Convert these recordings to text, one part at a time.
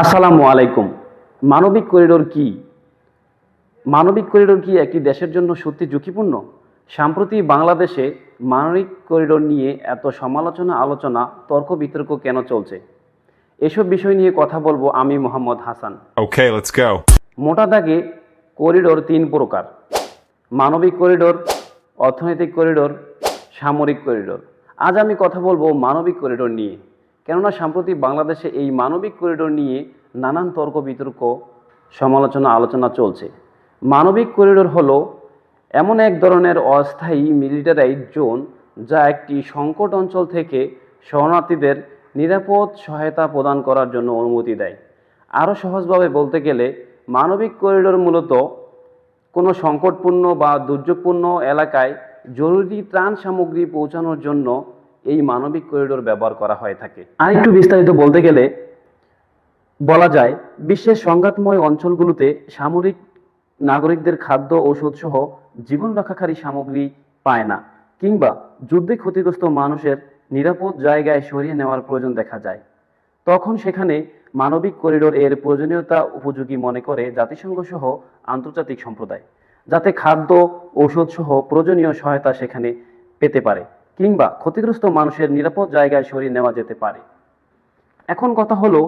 আসসালামু আলাইকুম। মানবিক করিডোর কি? মানবিক করিডোর কি একটি দেশের জন্য সত্যি ঝুঁকিপূর্ণ? সম্প্রতি বাংলাদেশে মানবিক করিডোর নিয়ে এত সমালোচনা আলোচনা তর্ক বিতর্ক কেন চলছে? এসব বিষয় নিয়ে কথা বলব আমি মোহাম্মদ হাসান. মোটা দাগে করিডোর তিন প্রকার। মানবিক করিডোর অর্থনৈতিক করিডোর সামরিক করিডোর। আজ আমি কথা বলব মানবিক করিডোর নিয়ে। কেননা সাম্প্রতিক বাংলাদেশে এই মানবিক করিডোর নিয়ে নানান তর্ক বিতর্ক, সমালোচনা, আলোচনা চলছে। মানবিক করিডোর হলো এমন এক ধরনের অস্থায়ী মিলিটারাইজ জোন যা একটি সংকট অঞ্চল থেকে শরণার্থীদের নিরাপদ সহায়তা প্রদান করার জন্য অনুমতি দেয়। আরও সহজভাবে বলতে গেলে, মানবিক করিডোর মূলত কোনো সংকটপূর্ণ বা দুর্যোগপূর্ণ এলাকায় জরুরি ত্রাণ সামগ্রী পৌঁছানোর জন্য এই মানবিক করিডোর ব্যবহার করা হয়ে থাকে। আর একটু বিস্তারিত বলতে গেলে বলা যায়, বিশ্বের সংঘাতময় অঞ্চলগুলোতে সামরিক নাগরিকদের খাদ্য ঔষধ সহ জীবন রক্ষাকারী সামগ্রী পায় না, কিংবা যুদ্ধে ক্ষতিগ্রস্ত মানুষের নিরাপদ জায়গায় সরিয়ে নেওয়ার প্রয়োজন দেখা যায়। তখন সেখানে মানবিক করিডোর এর প্রয়োজনীয়তা উপযোগী মনে করে জাতিসংঘ সহ আন্তর্জাতিক সম্প্রদায়, যাতে খাদ্য ঔষধ সহ প্রয়োজনীয় সহায়তা সেখানে পেতে পারে। কিংবা ক্ষতিগ্রস্ত মানুষের নিরাপদ জায়গায় সরিয়ে নেওয়া যেতে পারে। এখন কথা হলো,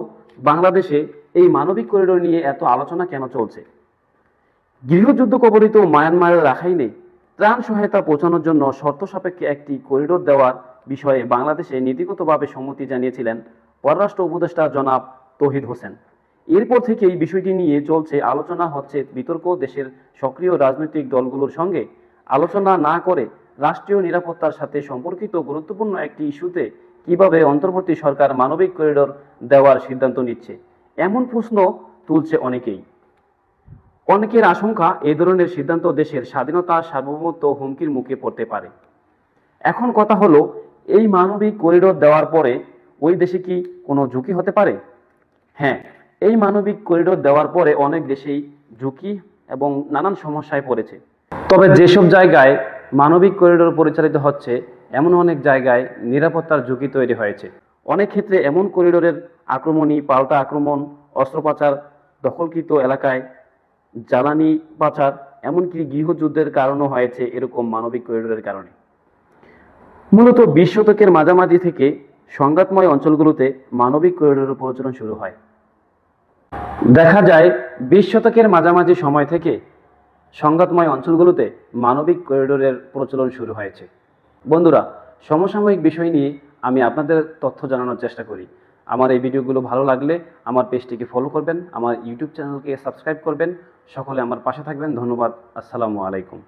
বাংলাদেশে এই মানবিক করিডোর নিয়ে এত আলোচনা কেন চলছে? গৃহযুদ্ধ কবলিত মায়ানমারের রাখাইনে ত্রাণ সহায়তা পৌঁছানোর জন্য শর্ত সাপেক্ষে একটি করিডোর দেওয়ার বিষয়ে বাংলাদেশে নীতিগতভাবে সম্মতি জানিয়েছিলেন পররাষ্ট্র উপদেষ্টা জনাব তহিদ হোসেন। এরপর থেকে এই বিষয়টি নিয়ে চলছে আলোচনা, হচ্ছে বিতর্ক দেশের সক্রিয় রাজনৈতিক দলগুলোর সঙ্গে আলোচনা না করে রাষ্ট্রীয় নিরাপত্তার সাথে সম্পর্কিত গুরুত্বপূর্ণ একটি ইস্যুতে কীভাবে অন্তর্বর্তী সরকার মানবিক করিডোর দেওয়ার সিদ্ধান্ত নিচ্ছে? এমন প্রশ্ন তুলছে অনেকেই। অনেকের আশঙ্কা এই ধরনের সিদ্ধান্ত দেশের স্বাধীনতা সার্বভৌমত্ব হুমকির মুখে পড়তে পারে। এখন কথা হলো, এই মানবিক করিডোর দেওয়ার পরে ওই দেশে কি কোনো ঝুঁকি হতে পারে? হ্যাঁ এই মানবিক করিডোর দেওয়ার পরে অনেক দেশেই ঝুঁকি এবং নানান সমস্যায় পড়েছে। তবে যেসব জায়গায় মানবিক করিডোর পরিচালিত হচ্ছে এমন অনেক জায়গায় নিরাপত্তার ঝুঁকি তৈরি হয়েছে। অনেক ক্ষেত্রে এমন করিডোরের আক্রমণই পাল্টা আক্রমণ অস্ত্র পাচার দখলকৃত এলাকায় জ্বালানি পাচার, এমনকি গৃহযুদ্ধের কারণও হয়েছে এরকম মানবিক করিডোরের কারণে। মূলত বিশ শতকের মাঝামাঝি থেকে সংঘাতময় অঞ্চলগুলোতে মানবিক করিডোরের প্রচলন শুরু হয়। দেখা যায়, বিশ শতকের মাঝামাঝি সময় থেকে সংঘাতময় অঞ্চলগুলোতে মানবিক করিডোরের প্রচলন শুরু হয়েছে। বন্ধুরা, সমসাময়িক বিষয় নিয়ে আমি আপনাদের তথ্য জানানোর চেষ্টা করি। আমার এই ভিডিওগুলো ভালো লাগলে আমার পেজটিকে ফলো করবেন, আমার ইউটিউব চ্যানেলকে সাবস্ক্রাইব করবেন। সকলে আমার পাশে থাকবেন। ধন্যবাদ। আসসালামু আলাইকুম।